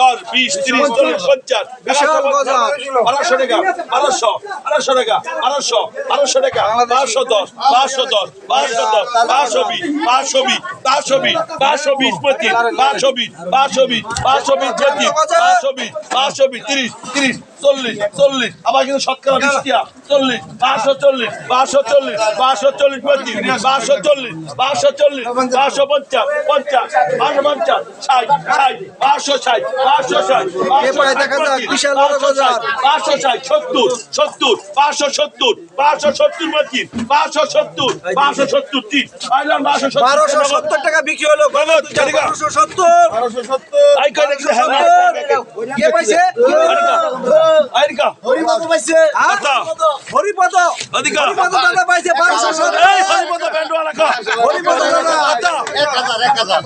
দশ বিশ তিরিশ চল্লিশ পঞ্চাশ বারোশো টাকা বারোশো বারোশো টাকা বারোশো বারোশো টাকা বারোশো দশ বারোশো দশ বারোশো দশ বারোশো বিশ বারোশো বিশ বারোশো বিশ বারোশো বিশ প্রতি বারোশো বিশ বারোশো বিশ বারোশো বিশ প্রতি বারোশো বিশ বারোশো বিশ তিরিশ তিরিশ চল্লিশ চল্লিশ আবার কিন্তু শতকরা বিশ টিয়া চল্লিশ বারোশো চল্লিশ বারোশো চল্লিশ বারোশো চল্লিশ প্রতি বারোশো চল্লিশ বারোশো চল্লিশ বারোশো পঞ্চাশ পঞ্চাশ বারোশো পঞ্চাশ ষাট ষাট এরপরে দেখা যাক বিশাল বড় বাজার। বারোশো ষাট সত্তর সত্তর বারোশো সত্তর বারোশো সত্তর প্রতি বারোশো সত্তর বারোশো সত্তর তিন পাইলাম বারোশো সত্তর বারোশো সত্তর টাকা বিক্রি হলো চারিগা। বারোশো সত্তর আই কয় দেখছি হ্যাঁ কে পাইছে? আইরিকা হরিপদ পাইছে। আচ্ছা। হরিপদ অধিকার হরিপদ দাদা পাইছে বারোশো সত্তর। হরিপদ ব্যান্ডওয়ালা হরিপদ দাদা। এক হাজার এক হাজার।